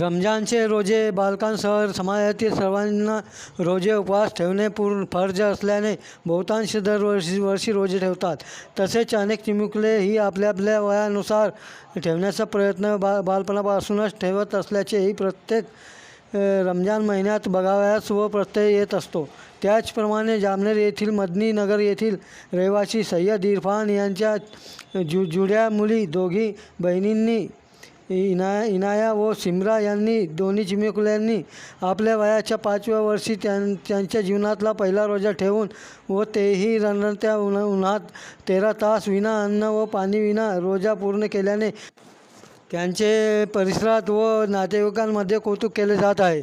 रमजानचे रोजे बालकांसह समाजातील सर्वांना रोजे उपवास ठेवणे पूर्ण फर्ज असल्याने बहुतांश दरवर्षी वर्षी रोजे ठेवतात. तसेच अनेक चिमुकले ही आपल्या आपल्या वयानुसार ठेवण्याचा प्रयत्न बा बालपणापासूनच ठेवत असल्याचेही प्रत्येक रमजान महिन्यात बघावयास व प्रत्यय येत असतो. त्याचप्रमाणे जामनेर येथील मदनी नगर येथील रहिवासी सय्यद इरफान यांच्या जु जुड्या मुली दोघी बहिणींनी इना इनाया व सिमरा यांनी दोन्ही चिमुकल्यांनी आपल्या वयाच्या पाचव्या वर्षी त्यां त्यांच्या जीवनातला पहिला रोजा ठेवून व तेही रणरणत्या उन्हा उन्हात तेरा तास विना अन्न व पाणी विना रोजा पूर्ण केल्याने त्यांचे परिसरात व नातेवाईकांमध्ये कौतुक केले जात आहे.